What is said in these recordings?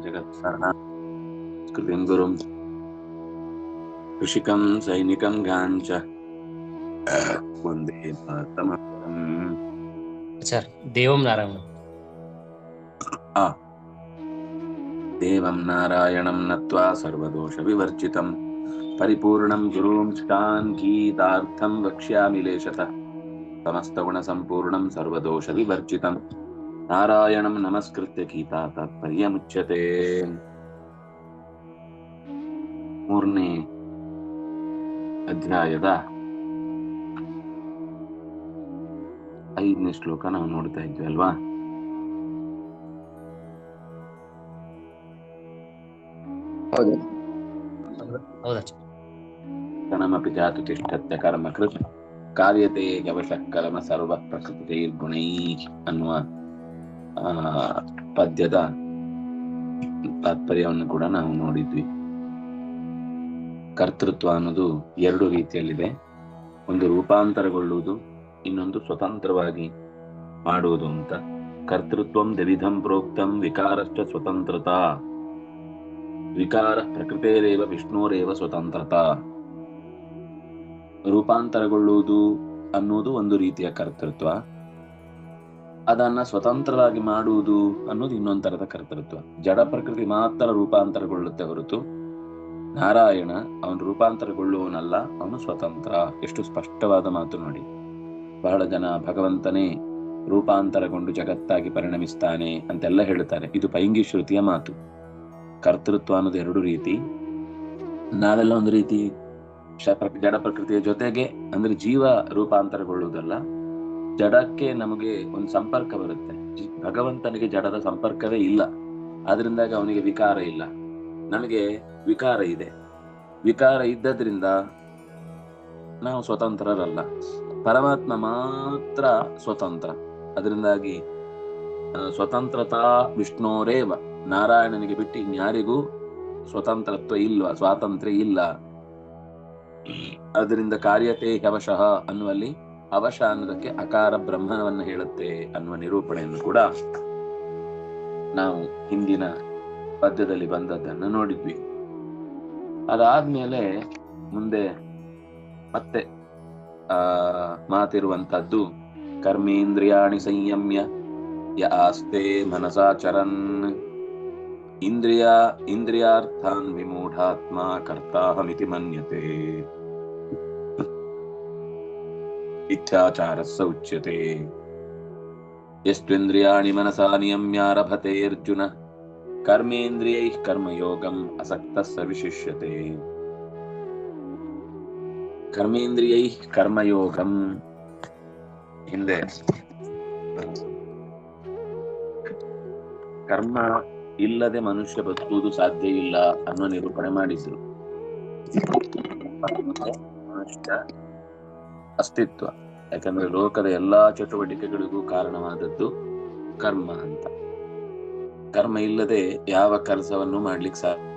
జగత్ సరణ కృపిం గురుం కృషికం సైనికం గాంచ వందే భారతమహం సార్ దేవం నారాయణ దేవం నారాయణం నత్వా సర్వదోష వివర్జితం పరిపూర్ణం గురుం స్కాన్ గీతార్థం వక్ష్యామి లేశత సమస్తగుణ సంపూర్ణం సర్వదోష వివర్జితం नारायणं नमस्कृत्य गीता तात्पर्यमुच्यते ಮೂರನೇ ಅಧ್ಯಾಯದ ಐದನೇ ಶ್ಲೋಕ ನಾವು ನೋಡ್ತಾ ಇದ್ವಿ ಅಲ್ವಾ ಹೌದು ಹೌದಾಚಾರ್ ಕಣಮಪಿ ಜಾತು ತಿಷ್ಠತ್ಯ ಕರ್ಮ ಕೃತ್ ಕಾರ್ಯತೆ ಯವಶಃ ಕರ್ಮ ಸರ್ವ ಪ್ರಕೃತಿರ್ಗುಣೈ ಅನ್ನುವ ಆ, ಪದ್ಯದ ತಾತ್ಪರ್ಯವನ್ನು ಕೂಡ ನಾವು ನೋಡಿದ್ವಿ. ಕರ್ತೃತ್ವ ಅನ್ನೋದು ಎರಡು ರೀತಿಯಲ್ಲಿದೆ. ಒಂದು ರೂಪಾಂತರಗೊಳ್ಳುವುದು, ಇನ್ನೊಂದು ಸ್ವತಂತ್ರವಾಗಿ ಮಾಡುವುದು ಅಂತ. ಕರ್ತೃತ್ವಂ ದ್ವಿಧಂ ಪ್ರೋಕ್ತಂ ವಿಕಾರಶ್ಚ ಸ್ವತಂತ್ರತಾ. ವಿಕಾರ ಪ್ರಕೃತಿರೇವ ವಿಷ್ಣುರೇವ ಸ್ವತಂತ್ರತಾ. ರೂಪಾಂತರಗೊಳ್ಳುವುದು ಅನ್ನೋದು ಒಂದು ರೀತಿಯ ಕರ್ತೃತ್ವ. ಅದನ್ನ ಸ್ವತಂತ್ರವಾಗಿ ಮಾಡುವುದು ಅನ್ನೋದು ಇನ್ನೊಂದು ತರದ ಕರ್ತೃತ್ವ. ಜಡ ಪ್ರಕೃತಿ ಮಾತ್ರ ರೂಪಾಂತರಗೊಳ್ಳುತ್ತೆ ಹೊರತು ನಾರಾಯಣ ಅವನು ರೂಪಾಂತರಗೊಳ್ಳುವವನಲ್ಲ, ಅವನು ಸ್ವತಂತ್ರ. ಎಷ್ಟು ಸ್ಪಷ್ಟವಾದ ಮಾತು ನೋಡಿ. ಬಹಳ ಜನ ಭಗವಂತನೇ ರೂಪಾಂತರಗೊಂಡು ಜಗತ್ತಾಗಿ ಪರಿಣಮಿಸ್ತಾನೆ ಅಂತೆಲ್ಲ ಹೇಳ್ತಾರೆ ಇದು ಪೈಂಗಿ ಶ್ರುತಿಯ ಮಾತು. ಕರ್ತೃತ್ವ ಅನ್ನೋದು ಎರಡು ರೀತಿ. ನಾವೆಲ್ಲ ಒಂದು ರೀತಿ ಜಡ ಪ್ರಕೃತಿಯ ಜೊತೆಗೆ ಅಂದ್ರೆ ಜೀವ ರೂಪಾಂತರಗೊಳ್ಳುವುದಲ್ಲ ಜಡಕ್ಕೆ ನಮಗೆ ಒಂದು ಸಂಪರ್ಕ ಬರುತ್ತೆ. ಭಗವಂತನಿಗೆ ಜಡದ ಸಂಪರ್ಕವೇ ಇಲ್ಲ. ಅದರಿಂದಾಗಿ ಅವನಿಗೆ ವಿಕಾರ ಇಲ್ಲ. ನಮಗೆ ವಿಕಾರ ಇದೆ. ವಿಕಾರ ಇದ್ದದ್ರಿಂದ ನಾವು ಸ್ವತಂತ್ರರಲ್ಲ. ಪರಮಾತ್ಮ ಮಾತ್ರ ಸ್ವತಂತ್ರ. ಅದರಿಂದಾಗಿ ಸ್ವತಂತ್ರತಾ ವಿಷ್ಣೋರೇವ. ನಾರಾಯಣನಿಗೆ ಬಿಟ್ಟು ಇನ್ಯಾರಿಗೂ ಸ್ವತಂತ್ರತ್ವ ಇಲ್ವ, ಸ್ವಾತಂತ್ರ್ಯ ಇಲ್ಲ. ಅದರಿಂದ ಕಾರ್ಯತೆ ಹವಶಃ ಅನ್ನುವಲ್ಲಿ ಅವಶ ಅನ್ನೋದಕ್ಕೆ ಅಕಾರ ಬ್ರಹ್ಮವನ್ನು ಹೇಳುತ್ತೆ ಅನ್ನುವ ನಿರೂಪಣೆಯನ್ನು ಕೂಡ ನಾವು ಹಿಂದಿನ ಪದ್ಯದಲ್ಲಿ ಬಂದದ್ದನ್ನು ನೋಡಿದ್ವಿ. ಅದಾದ್ಮೇಲೆ ಮುಂದೆ ಮತ್ತೆ, ಆ ಮಾತಿರುವಂತದ್ದು ಕರ್ಮೇಂದ್ರಿಯಾಣಿ ಸಂಯಮ್ಯ, ಯ ಆಸ್ತೆ ಮನಸಾಚರನ್ ಇಂದ್ರಿಯ, ಇಂದ್ರಿಯಾರ್ಥಾನ್ ವಿಮೂಢಾತ್ಮ ಕರ್ತಾಹಮಿತಿ ಮನ್ಯತೆ. ಇಚ್ಛಾಚಾರಸ್ಸ ಉಚ್ಯತೆ ಎಸ್ತ್ವೇಂದ್ರಿಯಾಣಿ ಮನಸಾ ನಿಯಮ್ಯಾರಭತೆ ಅರ್ಜುನ. ಕರ್ಮೇಂದ್ರಿಯೈ ಕರ್ಮಯೋಗಂ ಅಸಕ್ತ ವಿಶಿಷ್ಯತೆ ಕರ್ಮೇಂದ್ರಿಯೈಃ ಕರ್ಮಯೋಗಂ. ಹಿಂದೆ. ಕರ್ಮ ಇಲ್ಲದೆ ಮನುಷ್ಯ ಬದುಕುವುದು ಸಾಧ್ಯ ಇಲ್ಲ ಅನ್ನೋ ನಿರೂಪಣೆ ಮಾಡಿದ್ರು. ಮನುಷ್ಯ ಅಸ್ತಿತ್ವ. ಯಾಕಂದ್ರೆ ಲೋಕದ ಎಲ್ಲಾ ಚಟುವಟಿಕೆಗಳಿಗೂ ಕಾರಣವಾದದ್ದು ಕರ್ಮ ಅಂತ. ಕರ್ಮ ಇಲ್ಲದೆ ಯಾವ ಕೆಲಸವನ್ನು ಮಾಡ್ಲಿಕ್ಕೆ ಸಾಧ್ಯ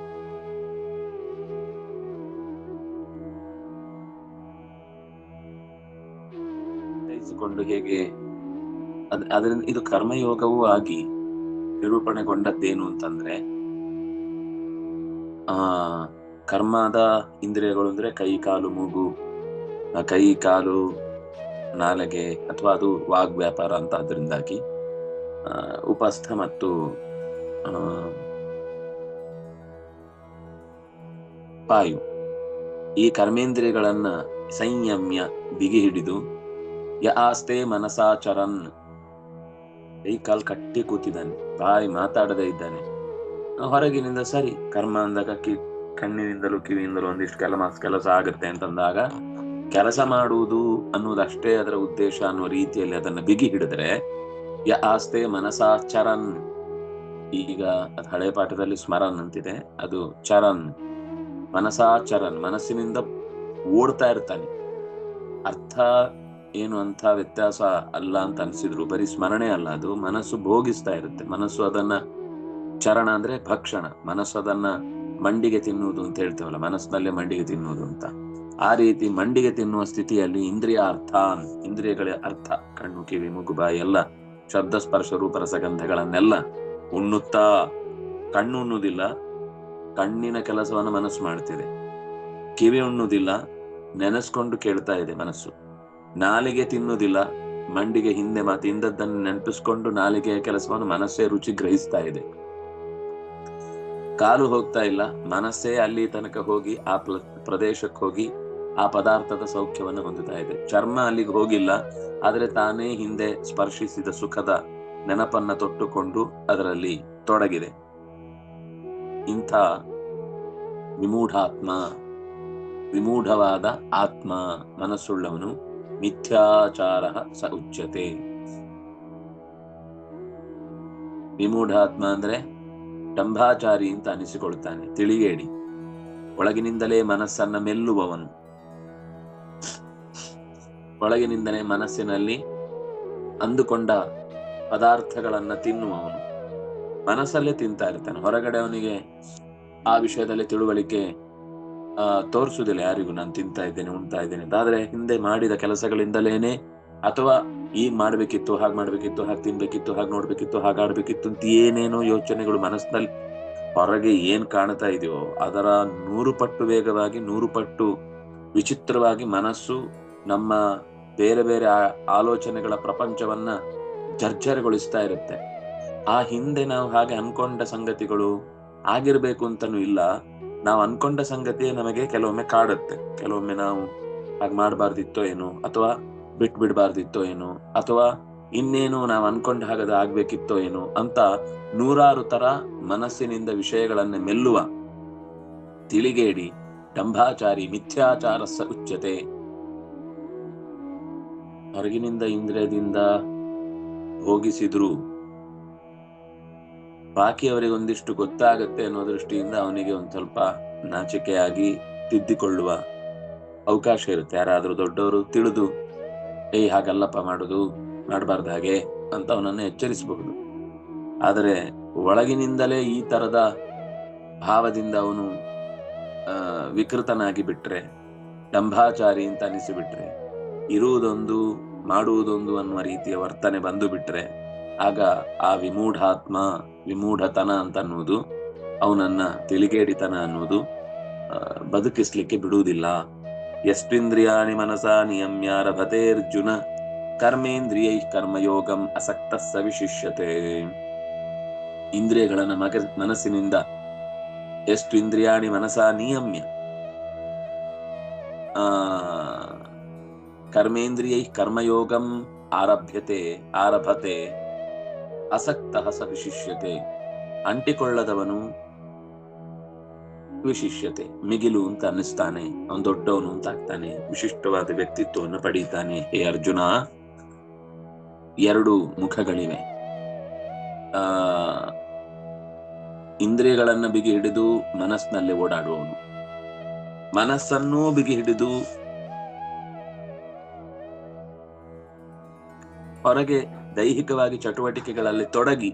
ಹೇಗೆ ಅದ್- ಅದರಿಂದ ಇದು ಕರ್ಮಯೋಗವೂ ಆಗಿ ನಿರೂಪಣೆಗೊಂಡದ್ದೇನು ಅಂತಂದ್ರೆ, ಆ, ಕರ್ಮದ ಇಂದ್ರಿಯಗಳು ಅಂದ್ರೆ ಕೈ, ಕಾಲು, ಮೂಗು ಕೈ, ಕಾಲು, ನಾಲಗೆ ಅಥವಾ ಅದು ವಾಗ್ ವ್ಯಾಪಾರ ಅಂತ ಅದರಿಂದಾಗಿ ಉಪಸ್ಥ ಮತ್ತು ಪಾಯು. ಈ ಕರ್ಮೇಂದ್ರಿಯಗಳನ್ನ ಸಂಯಮ್ಯ ಬಿಗಿ ಹಿಡಿದು ಯ ಆಸ್ತೆ ಮನಸಾಚರನ್ ಕೈ, ಕಾಲ್ ಕಟ್ಟಿ ಕೂತಿದ್ದಾನೆ. ಬಾಯಿ ಮಾತಾಡದೇ ಇದ್ದಾನೆ. ಹೊರಗಿನಿಂದ ಸರಿ, ಕರ್ಮ ಅಂದಾಗ ಕಿ, ಕಣ್ಣಿನಿಂದಲೂ ಕಿವಿಯಿಂದಲೂ ಒಂದಿಷ್ಟು ಕೆಲಸ ಕೆಲಸ ಆಗುತ್ತೆ ಅಂತಂದಾಗ ಕೆಲಸ ಮಾಡುವುದು ಅನ್ನುವುದಷ್ಟೇ ಅದರ ಉದ್ದೇಶ ಅನ್ನುವ ರೀತಿಯಲ್ಲಿ ಅದನ್ನ ಬಿಗಿ ಹಿಡಿದ್ರೆ, ಯ ಆಸ್ತೆ ಮನಸಾಚರನ್ ಈಗ ಅದ್ ಹಳೆ ಪಾಠದಲ್ಲಿ ಸ್ಮರನ್ ಅಂತಿದೆ. ಅದು ಚರನ್. ಮನಸಾಚರನ್ ಮನಸ್ಸಿನಿಂದ ಓಡ್ತಾ ಇರ್ತಾನೆ. ಅರ್ಥ ಏನು ಅಂತ ವ್ಯತ್ಯಾಸ ಅಲ್ಲ ಅಂತ ಅನ್ಸಿದ್ರು. ಬರೀ ಸ್ಮರಣೆ ಅಲ್ಲ ಅದು. ಮನಸ್ಸು ಭೋಗಿಸ್ತಾ ಇರುತ್ತೆ. ಮನಸ್ಸು ಅದನ್ನ ಚರಣ ಅಂದ್ರೆ ಭಕ್ಷಣ. ಮನಸ್ಸು ಅದನ್ನ ಮಂಡಿಗೆ ತಿನ್ನುವುದು ಅಂತ ಹೇಳ್ತೇವಲ್ಲ. ಮನಸ್ಸಿನಲ್ಲೇ ಮಂಡಿಗೆ ತಿನ್ನುವುದು ಅಂತ. ಆ ರೀತಿ ಮಂಡಿಗೆ ತಿನ್ನುವ ಸ್ಥಿತಿಯಲ್ಲಿ ಇಂದ್ರಿಯ ಅರ್ಥ, ಇಂದ್ರಿಯಗಳ ಅರ್ಥ, ಕಣ್ಣು, ಕಿವಿ, ಮೂಗು, ಬಾಯಿ ಎಲ್ಲ ಶಬ್ದ, ಸ್ಪರ್ಶ, ರೂಪ ರಸಗಂಧಗಳನ್ನೆಲ್ಲ ಉಣ್ಣುತ್ತಾ ಕಣ್ಣು ಉಣ್ಣುವುದಿಲ್ಲ, ಕಣ್ಣಿನ ಕೆಲಸವನ್ನು ಮನಸ್ಸು ಮಾಡ್ತಿದೆ ಕಿವಿ ಉಣ್ಣುವುದಿಲ್ಲ, ನೆನೆಸ್ಕೊಂಡು ಕೇಳ್ತಾ ಇದೆ ಮನಸ್ಸು. ನಾಲಿಗೆ ತಿನ್ನುವುದಿಲ್ಲ, ಮಂಡಿಗೆ ಹಿಂದೆ ಮಾತು, ಇಂದದ್ದನ್ನು ನೆನಪಿಸ್ಕೊಂಡು ನಾಲಿಗೆಯ ಕೆಲಸವನ್ನು ಮನಸ್ಸೇ ರುಚಿ ಗ್ರಹಿಸ್ತಾ ಇದೆ. ಕಾಲು ಹೋಗ್ತಾ ಇಲ್ಲ, ಮನಸ್ಸೇ ಅಲ್ಲಿ ತನಕ ಹೋಗಿ, ಆ ಪ್ರದೇಶಕ್ಕೆ ಹೋಗಿ ಆ ಪದಾರ್ಥದ ಸೌಖ್ಯವನ್ನು ಹೊಂದುತ್ತಾ ಇದೆ. ಚರ್ಮ ಅಲ್ಲಿಗೆ ಹೋಗಿಲ್ಲ, ಆದರೆ ತಾನೇ ಹಿಂದೆ ಸ್ಪರ್ಶಿಸಿದ ಸುಖದ ನೆನಪನ್ನ ತೊಟ್ಟುಕೊಂಡು ಅದರಲ್ಲಿ ತೊಡಗಿದೆ. ಇಂಥ ವಿಮೂಢಾತ್ಮ, ವಿಮೂಢವಾದ ಆತ್ಮ ಮನಸ್ಸುಳ್ಳವನು ಮಿಥ್ಯಾಚಾರ ಸ ಉಚ್ಯತೆ. ವಿಮೂಢಾತ್ಮ ಅಂದ್ರೆ ಡಂಭಾಚಾರಿ ಅಂತ ಅನಿಸಿಕೊಳ್ತಾನೆ ತಿಳಿಗೇಡಿ ಒಳಗಿನಿಂದಲೇ ಮನಸ್ಸನ್ನ ಮೆಲ್ಲುವವನು. ಒಳಗಿನಿಂದಲೇ ಮನಸ್ಸಿನಲ್ಲಿ ಅಂದುಕೊಂಡ ಪದಾರ್ಥಗಳನ್ನ ತಿನ್ನುವವನು ಮನಸ್ಸಲ್ಲೇ ತಿಂತಾ ಇರ್ತಾನೆ. ಹೊರಗಡೆ ಅವನಿಗೆ ಆ ವಿಷಯದಲ್ಲಿ ತಿಳುವಳಿಕೆ, ಆ ತೋರಿಸುದಿಲ್ಲ ಯಾರಿಗೂ ನಾನು ತಿಂತಾ ಇದ್ದೇನೆ, ಉಣ್ತಾ ಇದ್ದೇನೆ. ಆದ್ರೆ ಹಿಂದೆ ಮಾಡಿದ ಕೆಲಸಗಳಿಂದಲೇನೆ ಅಥವಾ ಈಗ ಮಾಡ್ಬೇಕಿತ್ತು, ಹಾಗೆ ಮಾಡ್ಬೇಕಿತ್ತು, ಹಾಗೆ ತಿನ್ಬೇಕಿತ್ತು, ಹಾಗೆ ನೋಡ್ಬೇಕಿತ್ತು, ಹಾಗೆ ಆಡ್ಬೇಕಿತ್ತು ಅಂತ ಏನೇನೋ ಯೋಚನೆಗಳು ಮನಸ್ಸಿನಲ್ಲಿ ಹೊರಗೆ ಏನ್ ಕಾಣ್ತಾ ಇದೆಯೋ ಅದರ ನೂರು ಪಟ್ಟು ವೇಗವಾಗಿ, ನೂರು ಪಟ್ಟು ವಿಚಿತ್ರವಾಗಿ ಮನಸ್ಸು ನಮ್ಮ ಬೇರೆ ಬೇರೆ ಆಲೋಚನೆಗಳ ಪ್ರಪಂಚವನ್ನ ಜರ್ಜರಗೊಳಿಸ್ತಾ ಇರುತ್ತೆ. ಆ ಹಿಂದೆ ನಾವು ಹಾಗೆ ಅನ್ಕೊಂಡ ಸಂಗತಿಗಳು ಆಗಿರ್ಬೇಕು ಅಂತನೂ ಇಲ್ಲ. ನಾವು ಅನ್ಕೊಂಡ ಸಂಗತಿ ನಮಗೆ ಕೆಲವೊಮ್ಮೆ ಕಾಡುತ್ತೆ. ಕೆಲವೊಮ್ಮೆ ನಾವು ಹಾಗೆ ಮಾಡಬಾರ್ದಿತ್ತೋ ಏನೋ, ಅಥವಾ ಬಿಟ್ ಬಿಡಬಾರ್ದಿತ್ತೋ ಏನೋ, ಅಥವಾ ಇನ್ನೇನು ನಾವು ಅನ್ಕೊಂಡ ಹಾಗದ ಆಗ್ಬೇಕಿತ್ತೋ ಏನೋ ಅಂತ ನೂರಾರು ತರ ಮನಸ್ಸಿನಿಂದ ವಿಷಯಗಳನ್ನ ಮೆಲ್ಲುವ ತಿಳಿಗೇಡಿ ಡಂಭಾಚಾರಿ ಮಿಥ್ಯಾಚಾರ ಸ ಉಚ್ಯತೆ ಹೊರಗಿನಿಂದ ಇಂದ್ರಿಯದಿಂದ ಭೋಗಿಸಿದ್ರು. ಬಾಕಿಯವರಿಗೆ ಒಂದಿಷ್ಟು ಗೊತ್ತಾಗತ್ತೆ ಅನ್ನೋ ದೃಷ್ಟಿಯಿಂದ ಅವನಿಗೆ ಒಂದ್ ಸ್ವಲ್ಪ ನಾಚಿಕೆಯಾಗಿ ತಿದ್ದಿಕೊಳ್ಳುವ ಅವಕಾಶ ಇರುತ್ತೆ. ಯಾರಾದ್ರೂ ದೊಡ್ಡವರು ತಿಳಿದು, ಏಯ್, ಹಾಗಲ್ಲಪ್ಪ ಮಾಡುದು, ಮಾಡಬಾರ್ದು ಹಾಗೆ ಅಂತ ಅವನನ್ನು ಎಚ್ಚರಿಸಬಹುದು. ಆದರೆ ಒಳಗಿನಿಂದಲೇ ಈ ತರದ ಭಾವದಿಂದ ಅವನು ವಿಕೃತನಾಗಿ ಬಿಟ್ರೆ ಡಂಭಾಚಾರಿ ಅಂತ ಅನಿಸಿಬಿಟ್ರೆ ಇರುವುದೊಂದು, ಮಾಡುವುದೊಂದು ಅನ್ನುವ ರೀತಿಯ ವರ್ತನೆ ಬಂದು ಬಿಟ್ರೆ, ಆಗ ಆ ವಿಮೂಢಾತ್ಮ, ವಿಮೂಢತನ ಅಂತ ಅನ್ನುವುದು, ಅವನನ್ನ ತಿಳಿಗೇಡಿತನ ಅನ್ನುವುದು ಬದುಕಿಸ್ಲಿಕ್ಕೆ ಬಿಡುವುದಿಲ್ಲ. ಎಷ್ಟಿಂದ್ರಿಯಾಣಿ ಮನಸ ನಿಯಮ್ಯಾರಭತೇರ್ಜುನ ಕರ್ಮೇಂದ್ರಿಯೈ ಕರ್ಮಯೋಗಂ ಅಸಕ್ತ ಸವಿಶಿಷ್ಯತೆ. ಇಂದ್ರಿಯಗಳನ್ನ ಮಗ, ಮನಸ್ಸಿನಿಂದ ಎಷ್ಟು ಇಂದ್ರಿಯಾಣಿ ಮನಸ ನಿಯಮ್ಯ. ಆ ಕರ್ಮೇಂದ್ರಿಯೈ ಕರ್ಮಯೋಗಂ ಆರಭ್ಯತೆ, ಆರಭತೆ, ಅಸಕ್ತ ಸ ಅಂಟಿಕೊಳ್ಳದವನು ವಿಶಿಷ್ಯತೆ, ಮಿಗಿಲು ಅಂತ ಅನ್ನಿಸ್ತಾನೆ, ಅವನು ದೊಡ್ಡವನು ಅಂತ ಆಗ್ತಾನೆ, ವಿಶಿಷ್ಟವಾದ ವ್ಯಕ್ತಿತ್ವವನ್ನು ಪಡೀತಾನೆ. ಹೇ ಅರ್ಜುನ, ಎರಡು ಮುಖಗಳಿವೆ. ಆ, ಇಂದ್ರಿಯಗಳನ್ನ ಬಿಗಿ ಹಿಡಿದು ಮನಸ್ಸಿನಲ್ಲಿ ಓಡಾಡುವವನು. ಮನಸ್ಸನ್ನೂ ಬಿಗಿ ಹಿಡಿದು ಹೊರಗೆ ದೈಹಿಕವಾಗಿ ಚಟುವಟಿಕೆಗಳಲ್ಲಿ ತೊಡಗಿ,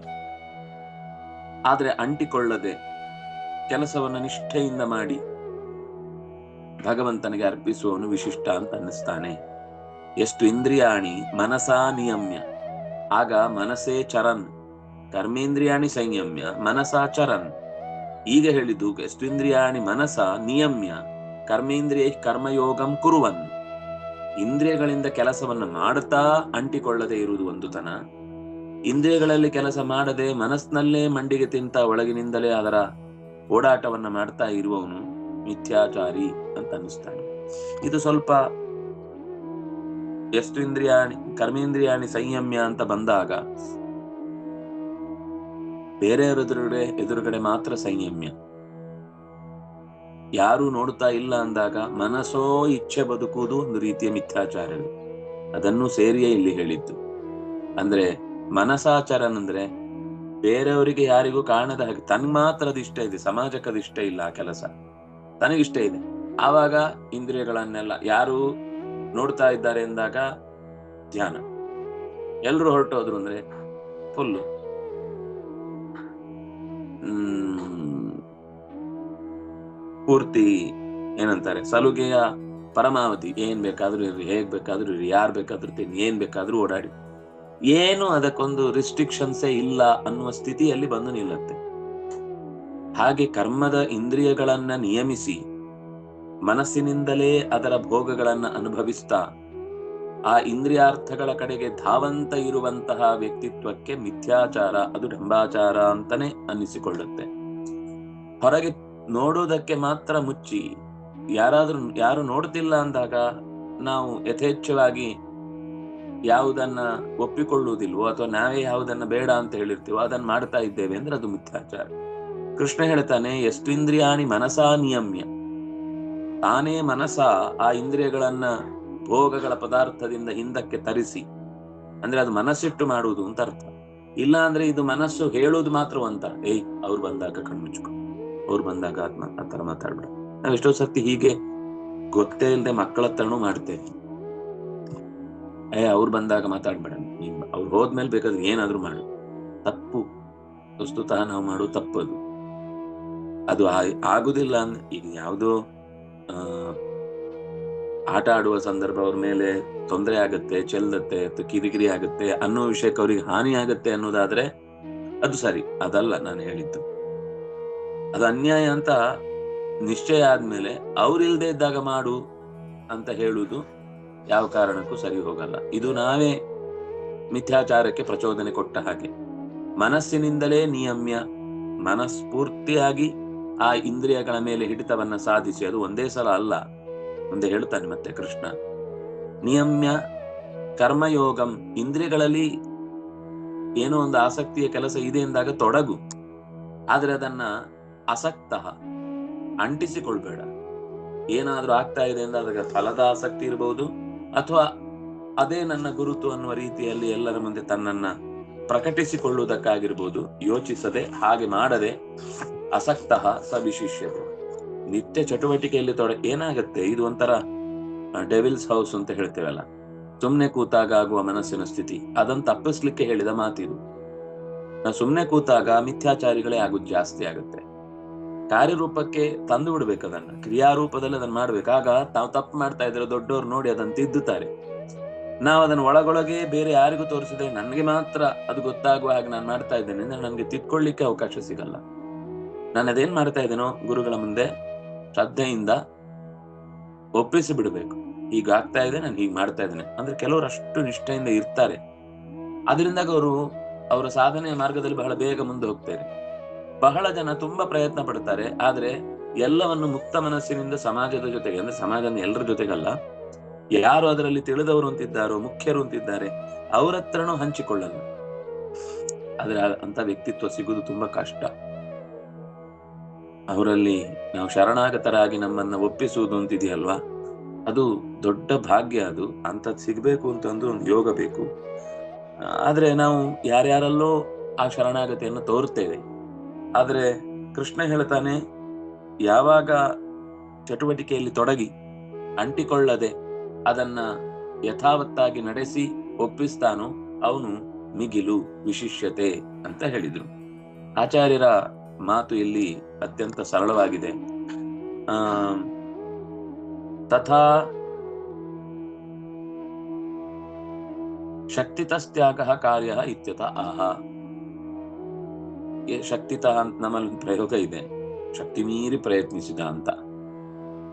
ಆದರೆ ಅಂಟಿಕೊಳ್ಳದೆ ಕೆಲಸವನ್ನು ನಿಷ್ಠೆಯಿಂದ ಮಾಡಿ ಭಗವಂತನಿಗೆ ಅರ್ಪಿಸುವವನು ವಿಶಿಷ್ಟ ಅಂತ ಅನ್ನಿಸ್ತಾನೆ. ಎಷ್ಟು ಇಂದ್ರಿಯಾಣಿ, ಮನಸಾ ನಿಯಮ್ಯ. ಆಗ ಮನಸೇ ಚರನ್, ಕರ್ಮೇಂದ್ರಿಯಾಣಿ ಸಂಯಮ್ಯ, ಮನಸಾ ಚರನ್. ಈಗ ಹೇಳಿದ್ದು, ಎಷ್ಟು ಇಂದ್ರಿಯಾಣಿ, ಮನಸ ನಿಯಮ್ಯ, ಕರ್ಮೇಂದ್ರಿಯ ಕರ್ಮಯೋಗಂ ಕುರುವನ್. ಇಂದ್ರಿಯಗಳಿಂದ ಕೆಲಸವನ್ನು ಮಾಡುತ್ತಾ ಅಂಟಿಕೊಳ್ಳದೆ ಇರುವುದು ಒಂದು ತನ. ಇಂದ್ರಿಯಗಳಲ್ಲಿ ಕೆಲಸ ಮಾಡದೆ ಮನಸ್ಸಿನಲ್ಲೇ ಮಂಡಿಗೆ ತಿಂತ ಒಳಗಿನಿಂದಲೇ ಅದರ ಓಡಾಟವನ್ನ ಮಾಡ್ತಾ ಇರುವವನು ಮಿಥ್ಯಾಚಾರಿ ಅಂತ ಅನ್ನಿಸ್ತಾನೆ. ಇದು ಸ್ವಲ್ಪ ಎಷ್ಟು ಇಂದ್ರಿಯಾಣಿ ಕರ್ಮೇಂದ್ರಿಯಾಣಿ ಸಂಯಮ್ಯ ಅಂತ ಬಂದಾಗ ಬೇರೆಯವರ ಎದುರುಗಡೆ ಎದುರುಗಡೆ ಮಾತ್ರ ಸಂಯಮ್ಯ. ಯಾರು ನೋಡ್ತಾ ಇಲ್ಲ ಅಂದಾಗ ಮನಸ್ಸೋ ಇಚ್ಛೆ ಬದುಕುವುದು ಒಂದು ರೀತಿಯ ಮಿಥ್ಯಾಚಾರವೇ ಅದನ್ನು ಸೇರಿಯೇ ಇಲ್ಲಿ ಹೇಳಿದ್ದು. ಅಂದ್ರೆ ಮನಸಾಚಾರ ಅಂದ್ರೆ ಬೇರೆಯವರಿಗೆ ಯಾರಿಗೂ ಕಾಣದ ಹಾಗೆ ತನ್ ಮಾತ್ರ ಅದಿಷ್ಟ ಇದೆ ಸಮಾಜಕ್ಕೆ ಇಷ್ಟ ಇಲ್ಲ ಆ ಕೆಲಸ. ತನಗಿಷ್ಟ ಇದೆ. ಆವಾಗ ಇಂದ್ರಿಯಗಳನ್ನೆಲ್ಲ ಯಾರು ನೋಡ್ತಾ ಇದ್ದಾರೆ ಎಂದಾಗ ಧ್ಯಾನ. ಎಲ್ರು ಹೊರಟೋದ್ರು ಅಂದ್ರೆ ಫುಲ್ಲು. ಹ್ಮ್. ಪೂರ್ತಿ ಏನಂತಾರೆ? ಸಲುಗೆಯ ಪರಮಾವಧಿ. ಏನ್ ಬೇಕಾದ್ರೂ ಇರ್ರಿ, ಹೇಗ್ ಬೇಕಾದ್ರೂ ಇರ್ರಿ, ಯಾರ್ ಬೇಕಾದ್ರೂ ತಿನ್ನಿ, ಏನ್ ಬೇಕಾದ್ರೂ ಓಡಾಡಿ. ಏನು ಅದಕ್ಕೊಂದು ರಿಸ್ಟ್ರಿಕ್ಷನ್ಸೇ ಇಲ್ಲ ಅನ್ನುವ ಸ್ಥಿತಿಯಲ್ಲಿ ಬಂದು ನಿಲ್ಲುತ್ತೆ. ಹಾಗೆ ಕರ್ಮದ ಇಂದ್ರಿಯಗಳನ್ನ ನಿಯಮಿಸಿ, ಮನಸ್ಸಿನಿಂದಲೇ ಅದರ ಭೋಗಗಳನ್ನ ಅನುಭವಿಸ್ತಾ, ಆ ಇಂದ್ರಿಯಾರ್ಥಗಳ ಕಡೆಗೆ ಧಾವಂತ ಇರುವಂತಹ ವ್ಯಕ್ತಿತ್ವಕ್ಕೆ ಮಿಥ್ಯಾಚಾರ, ಅದು ಢಂಬಾಚಾರ ಅಂತಾನೆ ಅನ್ನಿಸಿಕೊಳ್ಳುತ್ತೆ. ಹೊರಗೆ ನೋಡೋದಕ್ಕೆ ಮಾತ್ರ ಮುಚ್ಚಿ ಯಾರಾದ್ರೂ ಯಾರು ನೋಡ್ತಿಲ್ಲ ಅಂದಾಗ ನಾವು ಯಥೇಚ್ಛವಾಗಿ ಯಾವುದನ್ನ ಒಪ್ಪಿಕೊಳ್ಳುವುದಿಲ್ವೋ ಅಥವಾ ನಾವೇ ಯಾವುದನ್ನ ಬೇಡ ಅಂತ ಹೇಳಿರ್ತೀವೋ ಅದನ್ನ ಮಾಡ್ತಾ ಇದ್ದೇವೆ ಅಂದ್ರೆ ಅದು ಮಿಥ್ಯಾಚಾರ. ಕೃಷ್ಣ ಹೇಳ್ತಾನೆ, ಎಷ್ಟಿಂದ್ರಿಯಾಣಿ ಮನಸಾ ನಿಯಮ್ಯ. ತಾನೇ ಮನಸ ಆ ಇಂದ್ರಿಯಗಳನ್ನ ಭೋಗಗಳ ಪದಾರ್ಥದಿಂದ ಹಿಂದಕ್ಕೆ ತರಿಸಿ. ಅಂದ್ರೆ ಅದು ಮನಸ್ಸಿಟ್ಟು ಮಾಡುವುದು ಅಂತ ಅರ್ಥ. ಇಲ್ಲ ಅಂದ್ರೆ ಇದು ಮನಸ್ಸು ಹೇಳುವುದು ಮಾತ್ರವಂತ ಏಯ್, ಅವ್ರು ಬಂದಾಗ ಕಣ್ಮುಚ್ಕೊ ಅವ್ರು ಬಂದಾಗ ಆತ್ಮ ಆ ತರ ಮಾತಾಡ್ಬೇಡ. ನಾವ್ ಎಷ್ಟೋ ಸರ್ತಿ ಹೀಗೆ ಗೊತ್ತೇ ಇಲ್ಲದೆ ಮಕ್ಕಳ ಹತ್ರನೂ ಮಾಡ್ತೇವೆ. ಏ, ಅವ್ರು ಬಂದಾಗ ಮಾತಾಡ್ಬೇಡ. ಅವ್ರು ಹೋದ್ಮೇಲೆ ಬೇಕಾದ್ರೆ ಏನಾದ್ರೂ ಮಾಡು. ತಪ್ಪು. ವಸ್ತುತಃ ನಾವು ಮಾಡೋ ತಪ್ಪದು ಅದು. ಆಗುದಿಲ್ಲ ಅಂದ್ರೆ ಈಗ ಯಾವುದೋ ಆಟ ಆಡುವ ಸಂದರ್ಭ ಅವ್ರ ಮೇಲೆ ತೊಂದರೆ ಆಗತ್ತೆ, ಚೆಲ್ಲತ್ತೆ, ಅಥವಾ ಕಿರಿಕಿರಿ ಆಗತ್ತೆ ಅನ್ನೋ ವಿಷಯಕ್ಕೆ ಅವ್ರಿಗೆ ಹಾನಿ ಆಗತ್ತೆ ಅನ್ನೋದಾದ್ರೆ ಅದು ಸರಿ. ಅದಲ್ಲ ನಾನು ಹೇಳಿದ್ದು. ಅದು ಅನ್ಯಾಯ ಅಂತ ನಿಶ್ಚಯ ಆದ್ಮೇಲೆ ಅವ್ರಿಲ್ದೇ ಇದ್ದಾಗ ಮಾಡು ಅಂತ ಹೇಳುವುದು ಯಾವ ಕಾರಣಕ್ಕೂ ಸರಿ ಹೋಗಲ್ಲ. ಇದು ನಾವೇ ಮಿಥ್ಯಾಚಾರಕ್ಕೆ ಪ್ರಚೋದನೆ ಕೊಟ್ಟ ಹಾಗೆ. ಮನಸ್ಸಿನಿಂದಲೇ ನಿಯಮ್ಯ, ಮನಸ್ಫೂರ್ತಿಯಾಗಿ ಆ ಇಂದ್ರಿಯಗಳ ಮೇಲೆ ಹಿಡಿತವನ್ನ ಸಾಧಿಸಿ ಅದು ಒಂದೇ ಸಲ ಅಲ್ಲ. ಮುಂದೆ ಹೇಳ್ತಾನೆ ಮತ್ತೆ ಕೃಷ್ಣ. ನಿಯಮ್ಯ, ಕರ್ಮಯೋಗಂ, ಇಂದ್ರಿಯಗಳಲ್ಲಿ ಏನೋ ಒಂದು ಆಸಕ್ತಿಯ ಕೆಲಸ ಇದೆ ಎಂದಾಗ ತೊಡಗು. ಆದ್ರೆ ಅದನ್ನ ಅಸಕ್ತ ಅಂಟಿಸಿಕೊಳ್ಬೇಡ. ಏನಾದ್ರೂ ಆಗ್ತಾ ಇದೆ ಅಂದ್ರೆ ಅದಕ್ಕೆ ಫಲದ ಆಸಕ್ತಿ ಇರಬಹುದು ಅಥವಾ ಅದೇ ನನ್ನ ಗುರುತು ಅನ್ನುವ ರೀತಿಯಲ್ಲಿ ಎಲ್ಲರ ಮುಂದೆ ತನ್ನನ್ನ ಪ್ರಕಟಿಸಿಕೊಳ್ಳುವುದಕ್ಕಾಗಿರ್ಬೋದು. ಯೋಚಿಸದೆ, ಹಾಗೆ ಮಾಡದೆ ಅಸಕ್ತ ಸ ವಿಶಿಷ್ಯತೆ ನಿತ್ಯ ಚಟುವಟಿಕೆಯಲ್ಲಿ ತೊಡ, ಏನಾಗತ್ತೆ? ಇದು ಒಂಥರ ಡೆವಿಲ್ಸ್ ಹೌಸ್ ಅಂತ ಹೇಳ್ತೇವಲ್ಲ. ಸುಮ್ನೆ ಕೂತಾಗ ಆಗುವ ಮನಸ್ಸಿನ ಸ್ಥಿತಿ. ಅದನ್ನು ತಪ್ಪಿಸ್ಲಿಕ್ಕೆ ಹೇಳಿದ ಮಾತಿದು. ನಾ ಸುಮ್ನೆ ಕೂತಾಗ ಮಿಥ್ಯಾಚಾರಿಗಳೇ ಆಗುದು ಜಾಸ್ತಿ ಆಗುತ್ತೆ. ಕಾರ್ಯರೂಪಕ್ಕೆ ತಂದು ಬಿಡ್ಬೇಕು ಅದನ್ನ. ಕ್ರಿಯಾರೂಪದಲ್ಲಿ ಅದನ್ನ ಮಾಡ್ಬೇಕು. ಆಗ ತಾವು ತಪ್ಪು ಮಾಡ್ತಾ ಇದ್ರೆ ದೊಡ್ಡವರು ನೋಡಿ ಅದನ್ನ ತಿದ್ದುತ್ತಾರೆ. ನಾವು ಅದನ್ನ ಒಳಗೊಳಗೆ ಬೇರೆ ಯಾರಿಗೂ ತೋರಿಸಿದ್ರೆ ನನಗೆ ಮಾತ್ರ ಅದು ಗೊತ್ತಾಗುವ ಹಾಗೆ ನಾನು ಮಾಡ್ತಾ ಇದ್ದೇನೆ ಅಂದ್ರೆ ನನಗೆ ತಿದ್ಕೊಳ್ಳಿಕ್ಕೆ ಅವಕಾಶ ಸಿಗಲ್ಲ. ನಾನು ಅದೇನ್ ಮಾಡ್ತಾ ಇದ್ದೇನೋ ಗುರುಗಳ ಮುಂದೆ ಶ್ರದ್ಧೆಯಿಂದ ಒಪ್ಪಿಸಿ ಬಿಡಬೇಕು. ಈಗ ಆಗ್ತಾ ಇದೆ, ನಾನು ಹೀಗೆ ಮಾಡ್ತಾ ಇದ್ದೇನೆ. ಅಂದ್ರೆ ಕೆಲವರು ಅಷ್ಟು ನಿಷ್ಠೆಯಿಂದ ಇರ್ತಾರೆ. ಅದರಿಂದಾಗ ಅವರು ಅವರ ಸಾಧನೆಯ ಮಾರ್ಗದಲ್ಲಿ ಬಹಳ ಬೇಗ ಮುಂದೆ ಹೋಗ್ತಾರೆ. ಬಹಳ ಜನ ತುಂಬಾ ಪ್ರಯತ್ನ ಪಡ್ತಾರೆ, ಆದ್ರೆ ಎಲ್ಲವನ್ನು ಮುಕ್ತ ಮನಸ್ಸಿನಿಂದ ಸಮಾಜದ ಜೊತೆಗೆ, ಅಂದ್ರೆ ಸಮಾಜದ ಎಲ್ಲರ ಜೊತೆಗಲ್ಲ, ಯಾರು ಅದರಲ್ಲಿ ತಿಳಿದವರು ಅಂತಿದ್ದಾರೋ, ಮುಖ್ಯರು ಅಂತಿದ್ದಾರೆ, ಅವ್ರ ಹತ್ರನೂ ಹಂಚಿಕೊಳ್ಳಲ್ಲ. ಆದ್ರೆ ಅಂತ ವ್ಯಕ್ತಿತ್ವ ಸಿಗುವುದು ತುಂಬಾ ಕಷ್ಟ. ಅವರಲ್ಲಿ ನಾವು ಶರಣಾಗತರಾಗಿ ನಮ್ಮನ್ನ ಒಪ್ಪಿಸುವುದು ಅಂತಿದೆಯಲ್ವಾ? ಅದು ದೊಡ್ಡ ಭಾಗ್ಯ ಅದು ಅಂತ ಸಿಗ್ಬೇಕು ಅಂತಂದು ಒಂದು ಯೋಗ ಬೇಕು. ಆದ್ರೆ ನಾವು ಯಾರ್ಯಾರಲ್ಲೋ ಆ ಶರಣಾಗತಿಯನ್ನು ತೋರುತ್ತೇವೆ. ಆದ್ರೆ ಕೃಷ್ಣ ಹೇಳ್ತಾನೆ, ಯಾವಾಗ ಚಟುವಟಿಕೆಯಲ್ಲಿ ತೊಡಗಿ ಅಂಟಿಕೊಳ್ಳದೆ ಅದನ್ನ ಯಥಾವತ್ತಾಗಿ ನಡೆಸಿ ಒಪ್ಪಿಸ್ತಾನೋ ಅವನು ಮಿಗಿಲು ವಿಶಿಷ್ಯತೆ ಅಂತ ಹೇಳಿದ್ರು. ಆಚಾರ್ಯರ ಮಾತು ಇಲ್ಲಿ ಅತ್ಯಂತ ಸರಳವಾಗಿದೆ. ಆ, ತಥಾ ಶಕ್ತಿತಸ್ತ್ಯಾಗ ಕಾರ್ಯ ಇತ್ಯತ ಆಹ. ಶಕ್ತಿತಃ ಅಂತ ನಮ್ಮಲ್ಲಿ ಪ್ರಯೋಗ ಇದೆ. ಶಕ್ತಿ ಮೀರಿ ಪ್ರಯತ್ನಿಸಿದ ಅಂತ.